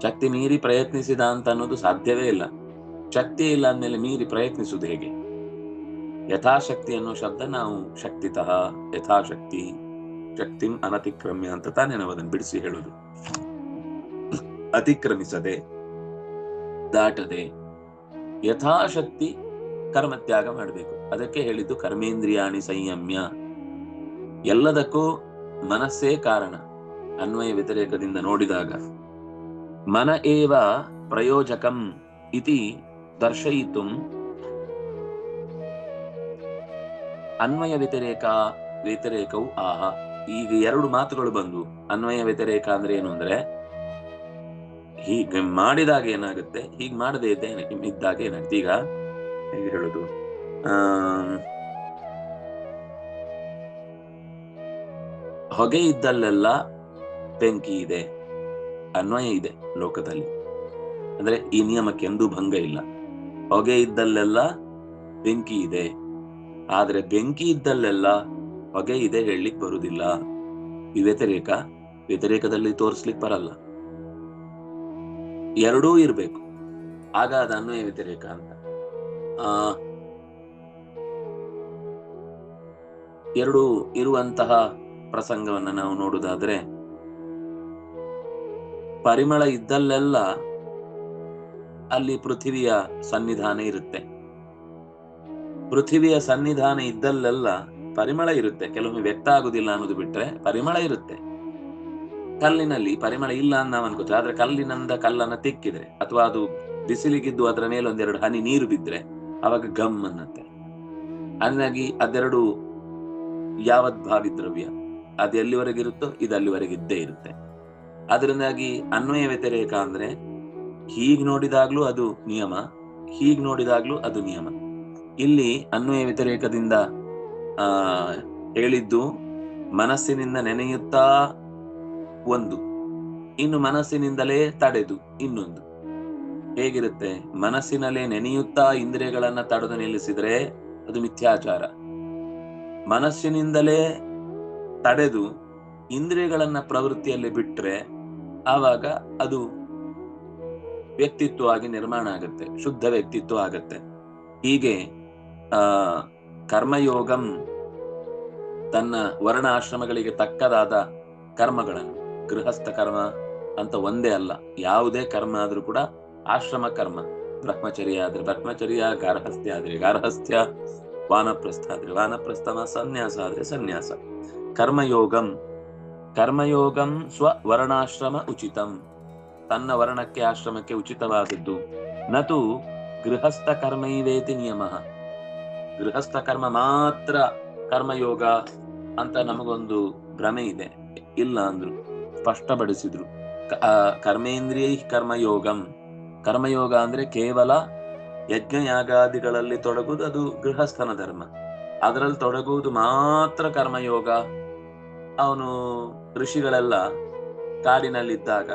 ಶಕ್ತಿ ಮೀರಿ ಪ್ರಯತ್ನಿಸಿದ ಅಂತ ಅನ್ನೋದು ಸಾಧ್ಯವೇ ಇಲ್ಲ. ಶಕ್ತಿ ಇಲ್ಲ ಅಂದಮೇಲೆ ಮೀರಿ ಪ್ರಯತ್ನಿಸುವುದು ಹೇಗೆ? ಯಥಾಶಕ್ತಿ ಅನ್ನೋ ಶಬ್ದ ನಾವು ಶಕ್ತಿತಃ ಯಥಾಶಕ್ತಿ, ಶಕ್ತಿ ಅನತಿಕ್ರಮ್ಯ ಅಂತ ತಾನೇ ನಾವು ಅದನ್ನು ಬಿಡಿಸಿ ಹೇಳುದು. ಅತಿಕ್ರಮಿಸದೆ, ದಾಟದೆ, ಯಥಾಶಕ್ತಿ ಕರ್ಮತ್ಯಾಗ ಮಾಡಬೇಕು. ಅದಕ್ಕೆ ಹೇಳಿದ್ದು ಕರ್ಮೇಂದ್ರಿಯಾಣಿ ಸಂಯಮ್ಯ. ಎಲ್ಲದಕ್ಕೂ ಮನಸ್ಸೇ ಕಾರಣ ಅನ್ವಯ ವ್ಯತಿರೇಕದಿಂದ ನೋಡಿದಾಗ. ಮನ ಏವ ಪ್ರಯೋಜಕಂ ಇತಿ ದರ್ಶಯಿತು. ಅನ್ವಯ ವ್ಯತಿರೇಕ, ವ್ಯತಿರೇಕವು ಆಹ. ಈಗ ಎರಡು ಮಾತುಗಳು ಬಂದು ಅನ್ವಯ ವ್ಯತಿರೇಕ ಅಂದ್ರೆ ಏನು ಅಂದ್ರೆ ಹೀಗೆ ಮಾಡಿದಾಗ ಏನಾಗುತ್ತೆ? ಹೀಗೆ ಮಾಡದೇ ಇದ್ದೇನೆ, ಇದ್ದಾಗ ಏನಾಗುತ್ತೆ? ಈಗ ಹೇಗೆ ಹೇಳುದು. ಆ ಹೊಗೆ ಇದ್ದಲ್ಲೆಲ್ಲ ಬೆಂಕಿ ಇದೆ, ಅನ್ವಯ ಇದೆ ಲೋಕದಲ್ಲಿ. ಅಂದ್ರೆ ಈ ನಿಯಮಕ್ಕೆ ಎಂದೂ ಭಂಗ ಇಲ್ಲ. ಹೊಗೆ ಇದ್ದಲ್ಲೆಲ್ಲ ಬೆಂಕಿ ಇದೆ, ಆದ್ರೆ ಬೆಂಕಿ ಇದ್ದಲ್ಲೆಲ್ಲ ಹೊಗೆ ಇದೆ ಹೇಳಲಿಕ್ಕೆ ಬರುವುದಿಲ್ಲ ಈ ವ್ಯತಿರೇಕ, ವ್ಯತಿರೇಕದಲ್ಲಿ ತೋರಿಸ್ಲಿಕ್ಕೆ ಬರಲ್ಲ. ಎರಡೂ ಇರಬೇಕು. ಆಗ ಅದು ಅನ್ವಯ ವ್ಯತಿರೇಕ ಅಂತ. ಆ, ಎರಡು ಇರುವಂತಹ ಪ್ರಸಂಗವನ್ನ ನಾವು ನೋಡುವುದಾದ್ರೆ, ಪರಿಮಳ ಇದ್ದಲ್ಲೆಲ್ಲ ಅಲ್ಲಿ ಪೃಥಿವಿಯ ಸನ್ನಿಧಾನ ಇರುತ್ತೆ. ಪೃಥಿವಿಯ ಸನ್ನಿಧಾನ ಇದ್ದಲ್ಲೆಲ್ಲ ಪರಿಮಳ ಇರುತ್ತೆ. ಕೆಲವೊಮ್ಮೆ ವ್ಯಕ್ತ ಆಗುದಿಲ್ಲ ಅನ್ನೋದು ಬಿಟ್ರೆ ಪರಿಮಳ ಇರುತ್ತೆ. ಕಲ್ಲಿನಲ್ಲಿ ಪರಿಮಳ ಇಲ್ಲ ಅಂತ ನಾವು ಅನ್ಕೋತೀವಿ. ಆದ್ರೆ ಕಲ್ಲಿನಿಂದ ಕಲ್ಲನ್ನ ತಿಕ್ಕಿದ್ರೆ, ಅಥವಾ ಅದು ಬಿಸಿಲಿಗಿದ್ದು ಅದರ ಮೇಲೆ ಒಂದೆರಡು ಹನಿ ನೀರು ಬಿದ್ರೆ, ಅವಾಗ ಗಮ್ ಅನ್ನತ್ತೆ. ಹಂಗಾಗಿ ಅದೆರಡು ಯಾವತ್ ಭಾವಿ ದ್ರವ್ಯ. ಅದು ಎಲ್ಲಿವರೆಗಿರುತ್ತೋ ಇದು ಅಲ್ಲಿವರೆಗೆ ಇದ್ದೇ ಇರುತ್ತೆ. ಅದರಿಂದಾಗಿ ಅನ್ವಯ ವ್ಯತಿರೇಕ ಅಂದ್ರೆ ಹೀಗ್ ನೋಡಿದಾಗ್ಲೂ ಅದು ನಿಯಮ, ಹೀಗ್ ನೋಡಿದಾಗ್ಲೂ ಅದು ನಿಯಮ. ಇಲ್ಲಿ ಅನ್ವಯ ವ್ಯತಿರೇಕದಿಂದ, ಆ, ಹೇಳಿದ್ದು ಮನಸ್ಸಿನಿಂದ ನೆನೆಯುತ್ತಾ ಒಂದು, ಇನ್ನು ಮನಸ್ಸಿನಿಂದಲೇ ತಡೆದು ಇನ್ನೊಂದು. ಹೇಗಿರುತ್ತೆ? ಮನಸ್ಸಿನಲ್ಲೇ ನೆನೆಯುತ್ತಾ ಇಂದ್ರಿಯಗಳನ್ನ ತಡೆದು ನಿಲ್ಲಿಸಿದ್ರೆ ಅದು ಮಿಥ್ಯಾಚಾರ. ಮನಸ್ಸಿನಿಂದಲೇ ತಡೆದು ಇಂದ್ರಿಯಗಳನ್ನ ಪ್ರವೃತ್ತಿಯಲ್ಲಿ ಬಿಟ್ರೆ ಆವಾಗ ಅದು ವ್ಯಕ್ತಿತ್ವವಾಗಿ ನಿರ್ಮಾಣ ಆಗುತ್ತೆ, ಶುದ್ಧ ವ್ಯಕ್ತಿತ್ವ ಆಗತ್ತೆ. ಹೀಗೆ, ಆ, ಕರ್ಮಯೋಗಂ ತನ್ನ ವರ್ಣ ಆಶ್ರಮಗಳಿಗೆ ತಕ್ಕದಾದ ಕರ್ಮಗಳನ್ನು, ಗೃಹಸ್ಥ ಕರ್ಮ ಅಂತ ಒಂದೇ ಅಲ್ಲ, ಯಾವುದೇ ಕರ್ಮ ಆದ್ರೂ ಕೂಡ ಆಶ್ರಮ ಕರ್ಮ. ಬ್ರಹ್ಮಚರ್ಯ ಆದ್ರೆ ಬ್ರಹ್ಮಚರ್ಯ ಗಾರ್ಹಸ್ಥ್ಯ ಆದ್ರೆ ಗಾರ್ಹಸ್ಥ್ಯ ವಾನಪ್ರಸ್ಥ ಆದ್ರೆ ವಾನಪ್ರಸ್ಥಮ, ಸನ್ಯಾಸ ಆದ್ರೆ ಸನ್ಯಾಸ. ಕರ್ಮಯೋಗಂ. ಕರ್ಮಯೋಗಂ ಸ್ವ ವರ್ಣಾಶ್ರಮ ಉಚಿತಂ. ತನ್ನ ವರ್ಣಕ್ಕೆ ಆಶ್ರಮಕ್ಕೆ ಉಚಿತವಾದದ್ದು. ನತು ಗೃಹಸ್ಥ ಕರ್ಮೈವೇತಿ ನಿಯಮ. ಗೃಹಸ್ಥ ಕರ್ಮ ಮಾತ್ರ ಕರ್ಮಯೋಗ ಅಂತ ನಮಗೊಂದು ಭ್ರಮೆ ಇದೆ. ಇಲ್ಲ ಅಂದ್ರು. ಸ್ಪಷ್ಟಪಡಿಸಿದ್ರು. ಕರ್ಮೇಂದ್ರಿಯ ಕರ್ಮಯೋಗಂ. ಕರ್ಮಯೋಗ ಅಂದ್ರೆ ಕೇವಲ ಯಜ್ಞ ಯಾಗಾದಿಗಳಲ್ಲಿ ತೊಡಗುವುದು ಅದು ಗೃಹಸ್ಥನ ಧರ್ಮ. ಅದರಲ್ಲಿ ತೊಡಗುವುದು ಮಾತ್ರ ಕರ್ಮಯೋಗ. ಅವನು ಋಷಿಗಳೆಲ್ಲ ಕಾಡಿನಲ್ಲಿದ್ದಾಗ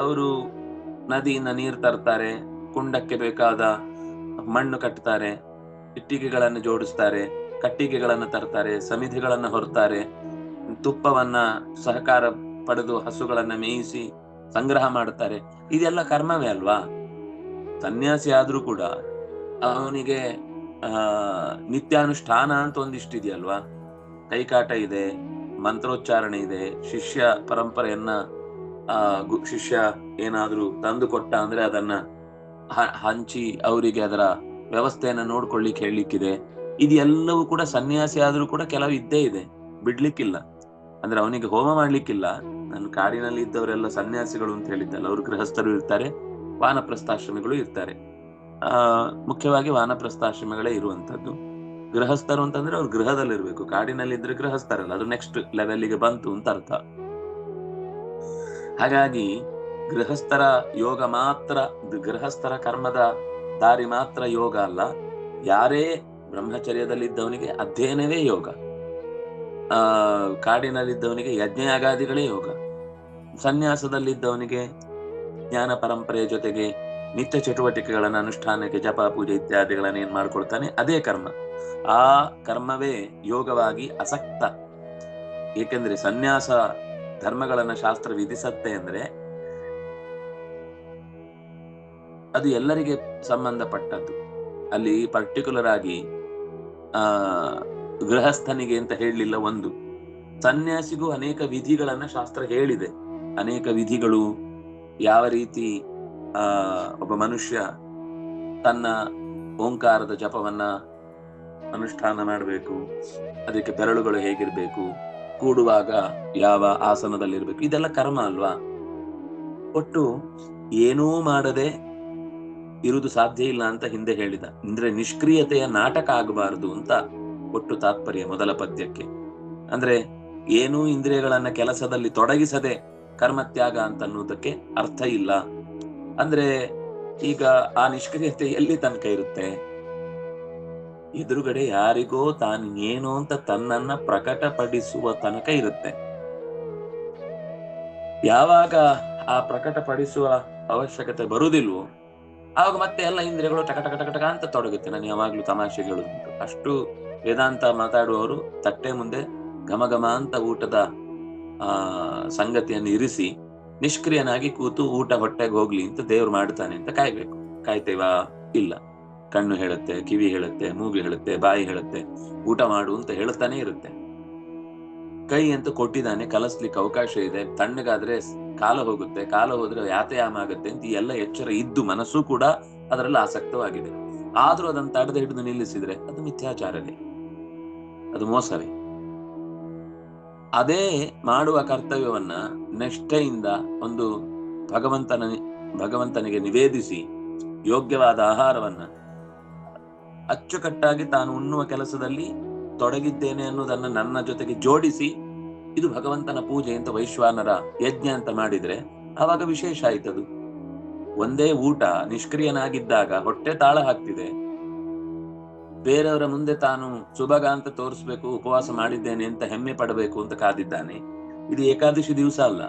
ಅವರು ನದಿಯಿಂದ ನೀರು ತರ್ತಾರೆ, ಕುಂಡಕ್ಕೆ ಬೇಕಾದ ಮಣ್ಣು ಕಟ್ತಾರೆ, ಇಟ್ಟಿಗೆಗಳನ್ನು ಜೋಡಿಸ್ತಾರೆ, ಕಟ್ಟಿಗೆಗಳನ್ನು ತರ್ತಾರೆ ಸಮಿತಿಗಳನ್ನು ಹೊರ್ತಾರೆ, ತುಪ್ಪವನ್ನ ಸಹಕಾರ ಪಡೆದು ಹಸುಗಳನ್ನ ಮೇಯಿಸಿ ಸಂಗ್ರಹ ಮಾಡುತ್ತಾರೆ ಇದೆಲ್ಲ ಕರ್ಮವೇ ಅಲ್ವಾ? ಸನ್ಯಾಸಿ ಆದ್ರೂ ಕೂಡ ಅವನಿಗೆ, ಆ, ನಿತ್ಯಾನುಷ್ಠಾನ ಅಂತ ಒಂದಿಷ್ಟಿದೆಯಲ್ವಾ ಕೈಕಾಟ ಇದೆ ಮಂತ್ರೋಚ್ಚಾರಣೆ ಇದೆ. ಶಿಷ್ಯ ಪರಂಪರೆಯನ್ನ, ಆ ಶಿಷ್ಯ ಏನಾದ್ರೂ ತಂದು ಕೊಟ್ಟ ಅಂದ್ರೆ ಅದನ್ನ ಹಂಚಿ ಅವರಿಗೆ ಅದರ ವ್ಯವಸ್ಥೆಯನ್ನ ನೋಡ್ಕೊಳ್ಳಿಕ್ಕೆ ಹೇಳಲಿಕ್ಕಿದೆ. ಇದೆಲ್ಲವೂ ಕೂಡ ಸನ್ಯಾಸಿ ಆದ್ರೂ ಕೂಡ ಕೆಲವು ಇದ್ದೇ ಇದೆ. ಬಿಡ್ಲಿಕ್ಕಿಲ್ಲ. ಅಂದ್ರೆ ಅವನಿಗೆ ಹೋಮ ಮಾಡ್ಲಿಕ್ಕಿಲ್ಲ. ನನ್ನ ಕಾಡಿನಲ್ಲಿ ಇದ್ದವರೆಲ್ಲ ಸನ್ಯಾಸಿಗಳು ಅಂತ ಹೇಳಿದ್ದಲ್ಲ, ಅವರು ಗೃಹಸ್ಥರು ಇರ್ತಾರೆ, ವಾನಪ್ರಸ್ಥಾಶ್ರಮಿಗಳು ಇರ್ತಾರೆ. ಆ, ಮುಖ್ಯವಾಗಿ ವಾನಪ್ರಸ್ಥಾಶ್ರಮಗಳೇ ಇರುವಂತದ್ದು ಗೃಹಸ್ಥರು ಅಂತಂದ್ರೆ ಅವ್ರು ಗೃಹದಲ್ಲಿರ್ಬೇಕು. ಕಾಡಿನಲ್ಲಿ ಇದ್ರೆ ಗೃಹಸ್ಥರಲ್ಲ, ಅದು ನೆಕ್ಸ್ಟ್ ಲೆವೆಲ್ಗೆ ಬಂತು ಅಂತ ಅರ್ಥ. ಹಾಗಾಗಿ ಗೃಹಸ್ಥರ ಯೋಗ ಮಾತ್ರ, ಗೃಹಸ್ಥರ ಕರ್ಮದ ದಾರಿ ಮಾತ್ರ ಯೋಗ ಅಲ್ಲ. ಯಾರೇ ಬ್ರಹ್ಮಚರ್ಯದಲ್ಲಿದ್ದವನಿಗೆ ಅಧ್ಯಯನವೇ ಯೋಗ. ಆ, ಕಾಡಿನಲ್ಲಿದ್ದವನಿಗೆ ಯಜ್ಞಯಾಗಾದಿಗಳೇ ಯೋಗ. ಸನ್ಯಾಸದಲ್ಲಿದ್ದವನಿಗೆ ಜ್ಞಾನ ಪರಂಪರೆಯ ಜೊತೆಗೆ ನಿತ್ಯ ಚಟುವಟಿಕೆಗಳನ್ನ, ಅನುಷ್ಠಾನಕ್ಕೆ, ಜಪ, ಪೂಜೆ ಇತ್ಯಾದಿಗಳನ್ನ ಏನ್ ಮಾಡ್ಕೊಳ್ತಾನೆ, ಅದೇ ಕರ್ಮ. ಆ ಕರ್ಮವೇ ಯೋಗವಾಗಿ ಅಸಕ್ತ ಏಕೆಂದ್ರೆ ಸನ್ಯಾಸ ಧರ್ಮಗಳನ್ನ ಶಾಸ್ತ್ರ ವಿಧಿಸತ್ತೆ ಅಂದ್ರೆ ಅದು ಎಲ್ಲರಿಗೆ ಸಂಬಂಧಪಟ್ಟದ್ದು. ಅಲ್ಲಿ ಪರ್ಟಿಕ್ಯುಲರ್ ಆಗಿ ಆ ಗೃಹಸ್ಥನಿಗೆ ಅಂತ ಹೇಳಲಿಲ್ಲ ಒಂದು. ಸನ್ಯಾಸಿಗೂ ಅನೇಕ ವಿಧಿಗಳನ್ನ ಶಾಸ್ತ್ರ ಹೇಳಿದೆ. ಅನೇಕ ವಿಧಿಗಳು ಯಾವ ರೀತಿ ಆ ಒಬ್ಬ ಮನುಷ್ಯ ತನ್ನ ಓಂಕಾರದ ಜಪವನ್ನ ಅನುಷ್ಠಾನ ಮಾಡಬೇಕು, ಅದಕ್ಕೆ ಬೆರಳುಗಳು ಹೇಗಿರ್ಬೇಕು, ಕೂಡುವಾಗ ಯಾವ ಆಸನದಲ್ಲಿರ್ಬೇಕು, ಇದೆಲ್ಲ ಕರ್ಮ ಅಲ್ವಾ? ಒಟ್ಟು ಏನೂ ಮಾಡದೆ ಇರುವುದು ಸಾಧ್ಯ ಇಲ್ಲ ಅಂತ ಹಿಂದೆ ಹೇಳಿದ. ಅಂದ್ರೆ ನಿಷ್ಕ್ರಿಯತೆಯ ನಾಟಕ ಆಗಬಾರದು ಅಂತ ಒಟ್ಟು ತಾತ್ಪರ್ಯ ಮೊದಲ ಪದ್ಯಕ್ಕೆ. ಅಂದ್ರೆ ಏನೂ ಇಂದ್ರಿಯಗಳನ್ನ ಕೆಲಸದಲ್ಲಿ ತೊಡಗಿಸದೆ ಕರ್ಮತ್ಯಾಗ ಅಂತ ಅನ್ನೋದಕ್ಕೆ ಅರ್ಥ ಇಲ್ಲ. ಅಂದ್ರೆ ಈಗ ಆ ನಿಷ್ಕ್ರಿಯತೆ ಎಲ್ಲಿ ತನಕ ಇರುತ್ತೆ? ಎದುರುಗಡೆ ಯಾರಿಗೋ ತಾನು ಏನು ಅಂತ ತನ್ನನ್ನ ಪ್ರಕಟಪಡಿಸುವ ತನಕ ಇರುತ್ತೆ. ಯಾವಾಗ ಆ ಪ್ರಕಟಪಡಿಸುವ ಅವಶ್ಯಕತೆ ಬರುವುದಿಲ್ವೋ ಆವಾಗ ಮತ್ತೆ ಎಲ್ಲ ಇಂದ್ರಿಯಗಳು ಟಕ ಟಕ ಟಕ ಅಂತ ತೊಡಗುತ್ತೆ. ನಾನು ಯಾವಾಗ್ಲೂ ತಮಾಷೆ ಹೇಳುದುಂಟು ಅಷ್ಟು ವೇದಾಂತ ಮಾತಾಡುವವರು ತಟ್ಟೆ ಮುಂದೆ ಘಮ ಘಮ ಅಂತ ಊಟದ, ಆ, ಸಂಗತಿಯನ್ನು ಇರಿಸಿ, ನಿಷ್ಕ್ರಿಯನಾಗಿ ಕೂತು ಊಟ ಹೊಟ್ಟೆಗೆ ಹೋಗ್ಲಿ ಅಂತ ದೇವ್ರು ಮಾಡ್ತಾನೆ ಅಂತ ಕಾಯ್ಬೇಕು. ಕಾಯ್ತೇವಾ? ಇಲ್ಲ. ಕಣ್ಣು ಹೇಳುತ್ತೆ, ಕಿವಿ ಹೇಳುತ್ತೆ, ಮೂಗು ಹೇಳುತ್ತೆ, ಬಾಯಿ ಹೇಳುತ್ತೆ, ಊಟ ಮಾಡು ಅಂತ ಹೇಳುತ್ತಾನೆ ಇರುತ್ತೆ. ಕೈ ಅಂತ ಕೊಟ್ಟಿದ್ದಾನೆ, ಕಲಸ್ಲಿಕ್ಕೆ ಅವಕಾಶ ಇದೆ. ತಣ್ಣಗಾದ್ರೆ ಕಾಲ ಹೋಗುತ್ತೆ, ಕಾಲ ಹೋದ್ರೆ ಯಾತಯಾಮ ಆಗುತ್ತೆ ಅಂತ ಈ ಎಲ್ಲ ಎಚ್ಚರ ಇದ್ದು ಮನಸ್ಸು ಕೂಡ ಅದರಲ್ಲಿ ಆಸಕ್ತವಾಗಿದೆ. ಆದ್ರೂ ಅದನ್ನ ತಡೆದು ಹಿಡಿದು ನಿಲ್ಲಿಸಿದ್ರೆ ಅದು ಮಿಥ್ಯಾಚಾರವೇ. ಅದು ಮೋಸವೇ. ಅದೇ ಮಾಡುವ ಕರ್ತವ್ಯವನ್ನ ನಿಷ್ಠೆಯಿಂದ ಒಂದು ಭಗವಂತನ, ಭಗವಂತನಿಗೆ ನಿವೇದಿಸಿ ಯೋಗ್ಯವಾದ ಆಹಾರವನ್ನ ಅಚ್ಚುಕಟ್ಟಾಗಿ ತಾನು ಉಣ್ಣುವ ಕೆಲಸದಲ್ಲಿ ತೊಡಗಿದ್ದೇನೆ ಅನ್ನೋದನ್ನ ನನ್ನ ಜೊತೆಗೆ ಜೋಡಿಸಿ, ಇದು ಭಗವಂತನ ಪೂಜೆ ಅಂತ ವೈಶ್ವಾನರ ಯಜ್ಞ ಅಂತ ಮಾಡಿದ್ರೆ ಆವಾಗ ವಿಶೇಷ ಆಯ್ತದು. ಒಂದೇ ಊಟ ನಿಷ್ಕ್ರಿಯನಾಗಿದ್ದಾಗ ಹೊಟ್ಟೆ ತಾಳ ಹಾಕ್ತಿದೆ. ಬೇರೆಯವರ ಮುಂದೆ ತಾನು ಸುಭಗ ಅಂತ ತೋರಿಸ್ಬೇಕು, ಉಪವಾಸ ಮಾಡಿದ್ದೇನೆ ಅಂತ ಹೆಮ್ಮೆ ಪಡಬೇಕು ಅಂತ ಕಾದಿದ್ದಾನೆ. ಇದು ಏಕಾದಶಿ ದಿವಸ ಅಲ್ಲ.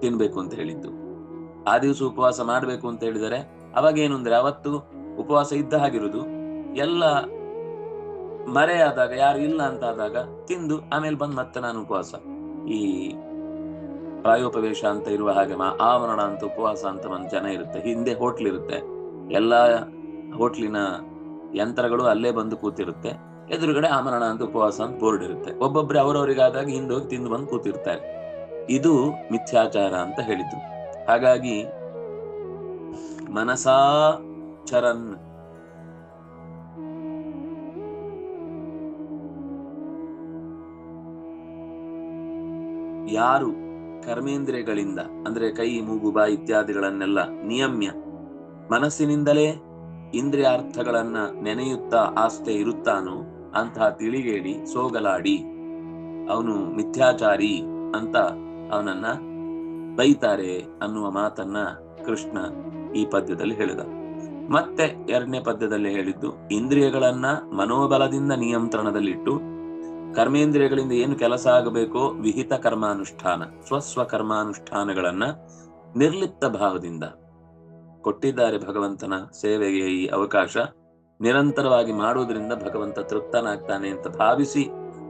ತಿನ್ಬೇಕು ಅಂತ ಹೇಳಿದ್ದು. ಆ ದಿವಸ ಉಪವಾಸ ಮಾಡ್ಬೇಕು ಅಂತ ಹೇಳಿದರೆ ಅವಾಗ ಏನು ಅಂದ್ರೆ ಅವತ್ತು ಉಪವಾಸ ಇದ್ದ ಹಾಗಿರುದು ಎಲ್ಲ ಮರೆಯಾದಾಗ, ಯಾರು ಇಲ್ಲ ಅಂತ ಆದಾಗ ತಿಂದು ಆಮೇಲೆ ಬಂದು ಮತ್ತೆ ನಾನು ಉಪವಾಸ. ಈ ಪ್ರಾಯೋಪವೇಶ ಅಂತ ಇರುವ ಹಾಗೆ ಆವರಣ ಅಂತ, ಉಪವಾಸ ಅಂತ ಒಂದು ಜನ ಇರುತ್ತೆ. ಹಿಂದೆ ಹೋಟ್ಲ್ ಇರುತ್ತೆ. ಎಲ್ಲ ಹೋಟ್ಲಿನ ಯಂತ್ರಗಳು ಅಲ್ಲೇ ಬಂದು ಕೂತಿರುತ್ತೆ. ಎದುರುಗಡೆ ಆಮರಣ ಅಂತ, ಉಪವಾಸ ಅಂತ ಬೋರ್ಡ್ ಇರುತ್ತೆ. ಒಬ್ಬೊಬ್ರೆ ಅವರವರಿಗಾದಾಗ ಹಿಂದೆ ಹೋಗಿ ತಿಂದು ಬಂದು ಕೂತಿರ್ತಾರೆ. ಇದು ಮಿಥ್ಯಾಚಾರ ಅಂತ ಹೇಳಿದ್ರು. ಹಾಗಾಗಿ ಮನಸಾ ಚರನ್ ಯಾರು ಕರ್ಮೇಂದ್ರಿಯಗಳಿಂದ, ಅಂದ್ರೆ ಕೈ, ಮೂಗು ಬಾ ಇತ್ಯಾದಿಗಳನ್ನೆಲ್ಲ ನಿಯಮ್ಯ, ಮನಸ್ಸಿನಿಂದಲೇ ಇಂದ್ರಿಯಾರ್ಥಗಳನ್ನ ನೆನೆಯುತ್ತಾ ಆಸ್ತೆ ಇರುತ್ತಾನೋ ಅಂತಹ ತಿಳಿಗೇಡಿ ಸೋಗಲಾಡಿ, ಅವನು ಮಿಥ್ಯಾಚಾರಿ ಅಂತ ಅವನನ್ನ ಬೈತಾರೆ ಅನ್ನುವ ಮಾತನ್ನ ಕೃಷ್ಣ ಈ ಪದ್ಯದಲ್ಲಿ ಹೇಳಿದ. ಮತ್ತೆ ಎರಡನೇ ಪದ್ಯದಲ್ಲಿ ಹೇಳಿದ್ದು, ಇಂದ್ರಿಯಗಳನ್ನ ಮನೋಬಲದಿಂದ ನಿಯಂತ್ರಣದಲ್ಲಿಟ್ಟು, ಕರ್ಮೇಂದ್ರಿಯಗಳಿಂದ ಏನು ಕೆಲಸ ಆಗಬೇಕೋ ವಿಹಿತ ಕರ್ಮಾನುಷ್ಠಾನ, ಸ್ವಸ್ವ ಕರ್ಮಾನುಷ್ಠಾನಗಳನ್ನ ನಿರ್ಲಿಪ್ತ ಭಾವದಿಂದ ಕೊಟ್ಟಿದ್ದಾರೆ ಭಗವಂತನ ಸೇವೆಗೆ ಈ ಅವಕಾಶ. ನಿರಂತರವಾಗಿ ಮಾಡುವುದರಿಂದ ಭಗವಂತ ತೃಪ್ತನಾಗ್ತಾನೆ ಅಂತ ಭಾವಿಸಿ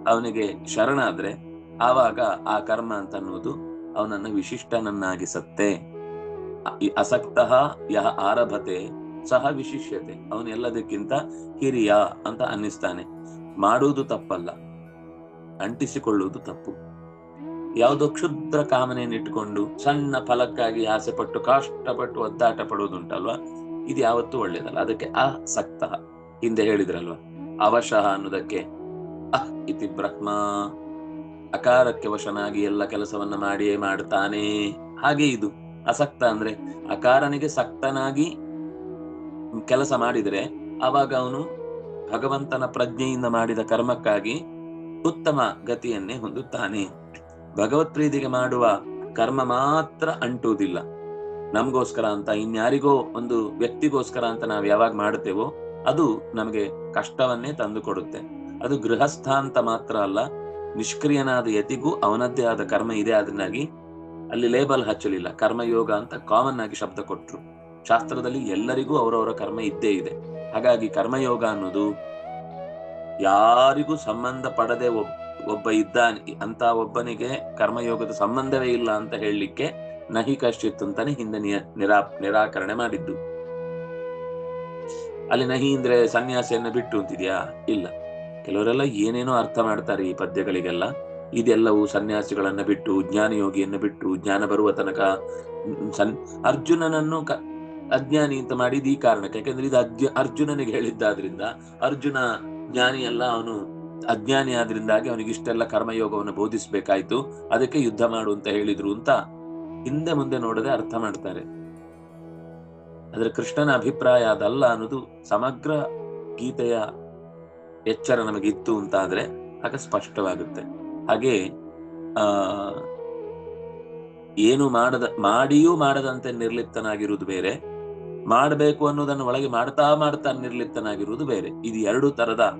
ಅವನಿಗೆ ಶರಣಾದ್ರೆ, ಆವಾಗ ಆ ಕರ್ಮ ಅಂತ ಅನ್ನುವುದು ಅವನನ್ನ ವಿಶಿಷ್ಟನನ್ನಾಗಿಸತ್ತೆ. ಅಸಕ್ತಃ ಯಹ ಆರಭತೆ ಸಹ ವಿಶಿಷ್ಯತೆ. ಅವನು ಎಲ್ಲದಕ್ಕಿಂತ ಹಿರಿಯ ಅಂತ ಅನ್ನಿಸ್ತಾನೆ. ಮಾಡುವುದು ತಪ್ಪಲ್ಲ. ಅಂಟಿಸಿಕೊಳ್ಳುವುದು ತಪ್ಪು. ಯಾವುದೋ ಕ್ಷುದ್ರ ಕಾಮನೆಯನ್ನು ಇಟ್ಟುಕೊಂಡು ಸಣ್ಣ ಫಲಕ್ಕಾಗಿ ಆಸೆ ಪಟ್ಟು ಕಷ್ಟಪಟ್ಟು ಒದ್ದಾಟ ಪಡುವುದುಂಟಲ್ವಾ? ಇದು ಯಾವತ್ತೂ ಒಳ್ಳೇದಲ್ಲ ಅದಕ್ಕೆ ಅಸಕ್ತ ಹಿಂದೆ ಹೇಳಿದ್ರಲ್ವ? ಅವಶಃ ಅನ್ನೋದಕ್ಕೆ ಅಹ್ ಇತಿ ಬ್ರಹ್ಮ. ಅಕಾರಕ್ಕೆ ವಶನಾಗಿ ಎಲ್ಲ ಕೆಲಸವನ್ನ ಮಾಡಿಯೇ ಮಾಡ್ತಾನೆ ಹಾಗೆ ಇದು. ಅಸಕ್ತ ಅಂದ್ರೆ ಅಕಾರನಿಗೆ ಸಕ್ತನಾಗಿ ಕೆಲಸ ಮಾಡಿದರೆ ಅವಾಗ ಅವನು ಭಗವಂತನ ಪ್ರಜ್ಞೆಯಿಂದ ಮಾಡಿದ ಕರ್ಮಕ್ಕಾಗಿ ಉತ್ತಮ ಗತಿಯನ್ನೇ ಹೊಂದುತ್ತಾನೆ. ಭಗವತ್ ಪ್ರೀತಿಗೆ ಮಾಡುವ ಕರ್ಮ ಮಾತ್ರ ಅಂಟುವುದಿಲ್ಲ. ನಮಗೋಸ್ಕರ ಅಂತ, ಇನ್ಯಾರಿಗೋ ಒಂದು ವ್ಯಕ್ತಿಗೋಸ್ಕರ ಅಂತ ನಾವು ಯಾವಾಗ ಮಾಡುತ್ತೇವೋ ಅದು ನಮಗೆ ಕಷ್ಟವನ್ನೇ ತಂದು ಕೊಡುತ್ತೆ ಅದು ಗೃಹಸ್ಥ ಅಂತ ಮಾತ್ರ ಅಲ್ಲ, ನಿಷ್ಕ್ರಿಯನಾದ ಯತಿಗೂ ಅವನದ್ದೇ ಆದ ಕರ್ಮ ಇದೆ ಅದನ್ನಾಗಿ ಅಲ್ಲಿ ಲೇಬಲ್ ಹಚ್ಚಲಿಲ್ಲ. ಕರ್ಮಯೋಗ ಅಂತ ಕಾಮನ್ ಆಗಿ ಶಬ್ದ ಕೊಟ್ರು. ಶಾಸ್ತ್ರದಲ್ಲಿ ಎಲ್ಲರಿಗೂ ಅವರವರ ಕರ್ಮ ಇದ್ದೇ ಇದೆ. ಹಾಗಾಗಿ ಕರ್ಮಯೋಗ ಅನ್ನೋದು ಯಾರಿಗೂ ಸಂಬಂಧ ಪಡದೆ ಒಬ್- ಒಬ್ಬ ಇದ್ದಾನೆ ಅಂತ ಒಬ್ಬನಿಗೆ ಕರ್ಮಯೋಗದ ಸಂಬಂಧವೇ ಇಲ್ಲ ಅಂತ ಹೇಳಲಿಕ್ಕೆ ನಹಿ ಕಶ್ಚಿತ್ ಅಂತಾನೆ ಹಿಂದೆ ನಿರಾ, ನಿರಾಕರಣೆ ಮಾಡಿದ್ದು. ಅಲ್ಲಿ ನಹಿ ಅಂದ್ರೆ ಸನ್ಯಾಸಿಯನ್ನ ಬಿಟ್ಟು ಅಂತಿದ್ಯಾ? ಇಲ್ಲ. ಕೆಲವರೆಲ್ಲ ಏನೇನೋ ಅರ್ಥ ಮಾಡ್ತಾರೆ ಈ ಪದ್ಯಗಳಿಗೆಲ್ಲ. ಇದೆಲ್ಲವೂ ಸನ್ಯಾಸಿಗಳನ್ನ ಬಿಟ್ಟು, ಜ್ಞಾನಯೋಗಿಯನ್ನು ಬಿಟ್ಟು, ಜ್ಞಾನ ಬರುವ ತನಕ ಸನ್, ಅರ್ಜುನನನ್ನು ಅಜ್ಞಾನಿ ಅಂತ ಮಾಡಿದ ಈ ಕಾರಣಕ್ಕೆ. ಯಾಕಂದ್ರೆ ಇದು ಅಜ್ಞ, ಅರ್ಜುನನಿಗೆ ಹೇಳಿದ್ದಾದ್ರಿಂದ, ಅರ್ಜುನ ಜ್ಞಾನಿ ಅಲ್ಲ, ಅವನು ಅಜ್ಞಾನಿ ಆದ್ರಿಂದಾಗಿ ಅವನಿಗೆ ಇಷ್ಟೆಲ್ಲ ಕರ್ಮಯೋಗವನ್ನು ಬೋಧಿಸಬೇಕಾಯ್ತು, ಅದಕ್ಕೆ ಯುದ್ಧ ಮಾಡು ಅಂತ ಹೇಳಿದ್ರು ಅಂತ ಹಿಂದೆ ಮುಂದೆ ನೋಡದೆ ಅರ್ಥ ಮಾಡ್ತಾರೆ. ಆದ್ರೆ ಕೃಷ್ಣನ ಅಭಿಪ್ರಾಯ ಅದಲ್ಲ ಅನ್ನೋದು ಸಮಗ್ರ ಗೀತೆಯ ಎಚ್ಚರ ನಮಗಿತ್ತು ಅಂತ ಆದ್ರೆ ಆಗ ಸ್ಪಷ್ಟವಾಗುತ್ತೆ. ಹಾಗೆ, ಆ, ಏನು ಮಾಡದ, ಮಾಡಿಯೂ ಮಾಡದಂತೆ ನಿರ್ಲಿಪ್ತನಾಗಿರುವುದು ಬೇರೆ ಮಾಡಬೇಕು ಅನ್ನೋದನ್ನು ಒಳಗೆ ಮಾಡ್ತಾ ಮಾಡ್ತಾ ನಿರ್ಲಿಪ್ತನಾಗಿರುವುದು ಬೇರೆ. ಇದು ಎರಡು ತರದ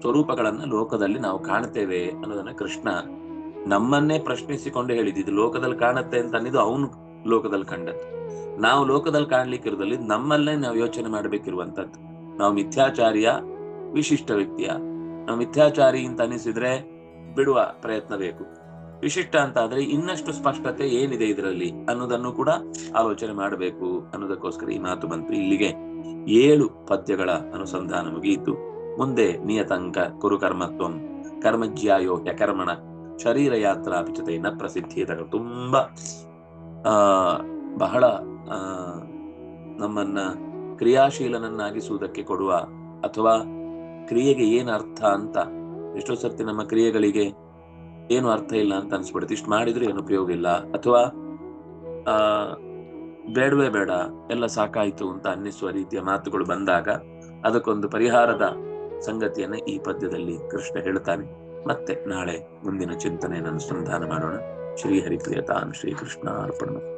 ಸ್ವರೂಪಗಳನ್ನ ಲೋಕದಲ್ಲಿ ನಾವು ಕಾಣ್ತೇವೆ ಅನ್ನೋದನ್ನ ಕೃಷ್ಣ ನಮ್ಮನ್ನೇ ಪ್ರಶ್ನಿಸಿಕೊಂಡು ಹೇಳಿದ್ದು. ಇದು ಲೋಕದಲ್ಲಿ ಕಾಣುತ್ತೆ ಅಂತ ಅನ್ನಿದ್ದು ಅವನು ಲೋಕದಲ್ಲಿ ಕಂಡದ್ದು. ನಾವು ಲೋಕದಲ್ಲಿ ಕಾಣ್ಲಿಕ್ಕಿರೋದಲ್ಲಿ ನಮ್ಮಲ್ಲೇ ನಾವು ಯೋಚನೆ ಮಾಡ್ಬೇಕಿರುವಂತದ್ದು ನಾವು ಮಿಥ್ಯಾಚಾರಿಯ ವಿಶಿಷ್ಟ ವ್ಯಕ್ತಿಯ. ನಾವು ಮಿಥ್ಯಾಚಾರಿ ಅಂತ ಅನಿಸಿದ್ರೆ ಬಿಡುವ ಪ್ರಯತ್ನ ಬೇಕು. ವಿಶಿಷ್ಟ ಅಂತ ಆದ್ರೆ ಇನ್ನಷ್ಟು ಸ್ಪಷ್ಟತೆ ಏನಿದೆ ಇದರಲ್ಲಿ ಅನ್ನೋದನ್ನು ಕೂಡ ಆಲೋಚನೆ ಮಾಡಬೇಕು ಅನ್ನೋದಕ್ಕೋಸ್ಕರ ಈ ಮಾತು ಬಂತು. ಇಲ್ಲಿಗೆ ಏಳು ಪದ್ಯಗಳ ಅನುಸಂಧಾನ ಮುಗಿಯಿತು. ಮುಂದೆ ನಿಯತಂಕ, ಕುರುಕರ್ಮತ್ವಂ ಕರ್ಮಜ್ಯಾಯೋ ಹ್ಯಕರ್ಮಣ ಶರೀರ ಯಾತ್ರಾ ಪಿಚತೆ ನ ಪ್ರಸಿದ್ಧಿ ತುಂಬಾ, ಆ, ಬಹಳ, ಆ, ನಮ್ಮನ್ನ ಕ್ರಿಯಾಶೀಲನನ್ನಾಗಿಸುವುದಕ್ಕೆ ಕೊಡುವ ಅಥವಾ ಕ್ರಿಯೆಗೆ ಏನ್ ಅರ್ಥ ಅಂತ ಎಷ್ಟೋ ಸರ್ತಿ ನಮ್ಮ ಕ್ರಿಯೆಗಳಿಗೆ ಏನು ಅರ್ಥ ಇಲ್ಲ ಅಂತ ಅನ್ಸ್ಬಿಡುತ್ತೆ. ಇಷ್ಟು ಮಾಡಿದ್ರೆ ಏನು ಉಪಯೋಗ ಇಲ್ಲ. ಅಥವಾ, ಆ, ಬೇಡವೇ ಬೇಡ, ಎಲ್ಲ ಸಾಕಾಯ್ತು ಅಂತ ಅನ್ನಿಸುವ ರೀತಿಯ ಮಾತುಗಳು ಬಂದಾಗ ಅದಕ್ಕೊಂದು ಪರಿಹಾರದ ಸಂಗತಿಯನ್ನ ಈ ಪದ್ಯದಲ್ಲಿ ಕೃಷ್ಣ ಹೇಳ್ತಾನೆ. ಮತ್ತೆ ನಾಳೆ ಮುಂದಿನ ಚಿಂತನೆಯನ್ನು ಅನುಸಂಧಾನ ಮಾಡೋಣ. ಶ್ರೀ ಹರಿಪ್ರಿಯತಾನ್ ಶ್ರೀ ಕೃಷ್ಣ ಅರ್ಪಣ